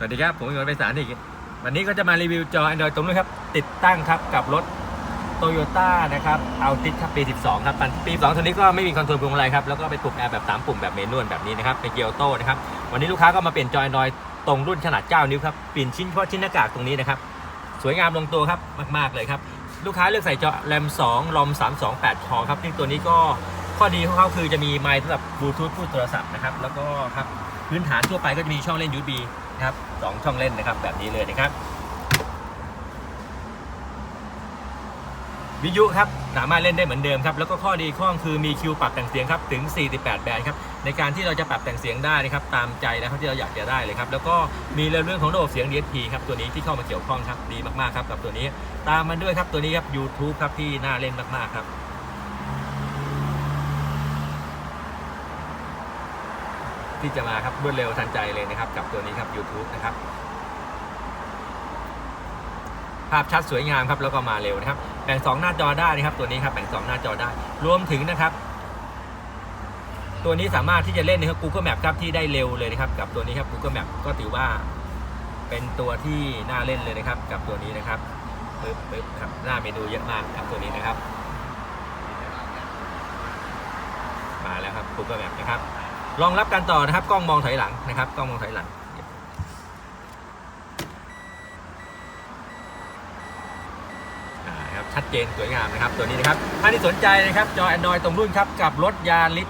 สวัสดีครับ ผมยนต์ไปสารอีก วันนี้ก็จะมารีวิวจอ Android ตรงนู้นครับ ติดตั้งครับกับรถโตโยต้านะครับเอาติดครับปี 12 ครับปี 12ตัวนี้ก็ไม่มีคอนโทรลพวงมาลัยครับ แล้วก็ไปปลุกแอร์แบบ 3 ปุ่มแบบเมนวลแบบนี้นะครับเป็นเกียร์ออโต้นะครับ วันนี้ลูกค้าก็มาเปลี่ยนจอ Android ตรงรุ่นขนาด 9 นิ้วครับเปลี่ยนชิ้นเฉพาะชิ้นหน้ากากตรงนี้นะครับ สวยงามลงตัวครับมาก ๆ เลยครับ ลูกค้าเลือกใส่จอแรม2ลอม328คอครับซึ่งตัวนี้ก็ ข้อดีของเขาคือจะมีไมค์สำหรับบลูทูธพูดโทรศัพท์นะครับ แล้วก็ครับพื้นฐานทั่วไปก็จะมีช่องเล่น USB นะครับสองช่องเล่นนะครับ แบบนี้เลยนะครับวิทยุครับสามารถเล่นได้เหมือนเดิมครับแล้วก็ข้อดีข้อคือมีคิวปรับแต่งเสียงครับถึง 48 แบนด์ครับในการที่เราจะปรับแต่งเสียงได้นะครับตามใจนะครับที่เราอยากจะได้เลยครับแล้วก็มีเรื่องของระบบเสียง DSP ครับตัวนี้ที่เข้ามาเกี่ยวข้องครับดีมากๆครับกับตัวนี้ ตามมันด้วยครับตัวนี้ครับ YouTube ครับที่น่าเล่นมากๆครับ ที่จะมาครับรวดเร็วทันใจเลยนะครับ กับตัวนี้ครับ YouTube นะครับ ภาพชัดสวยงามครับแล้วก็มาเร็วนะครับแบ่ง2หน้าจอได้นะครับ ตัวนี้ครับแบ่ง2หน้าจอได้ รวมถึงนะครับ ตัวนี้สามารถที่จะเล่นใน Google Map ครับที่ได้เร็วเลยนะครับ กับตัวนี้ครับ Google Map ก็ถือว่า เป็นตัวที่น่าเล่นเลยนะครับ กับตัวนี้นะครับปึ๊บปึ๊บครับหน้าเมนูเยอะมากครับตัวนี้นะครับ มาแล้วครับ Google Map นะครับ รองรับการต่อนะครับ กล้องมองถอยหลังนะครับ กล้องมองถอยหลังอ่าครับชัดเจนสวยงามนะครับ ตัวนี้นะครับท่านที่สนใจนะครับ จอ Android ตรงรุ่นครับ กับรถยาริส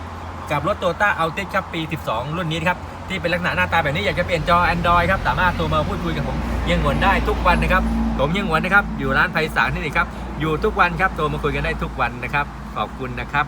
กับรถโตต้าเอัลติครับปี 12 รุ่นนี้นะครับที่เป็นลักษณะหน้าตาแบบนี้อยากจะเปลี่ยนจอ Android ครับ สามารถโทรมาพูดคุยกับผมเยี่ยงหวนได้ทุกวันนะครับ ผมเยี่ยงหวนนะครับ อยู่ร้านไพศาลนี่นี่ครับ อยู่ทุกวันครับ โทรมาคุยกันได้ทุกวันนะครับ ขอบคุณนะครับ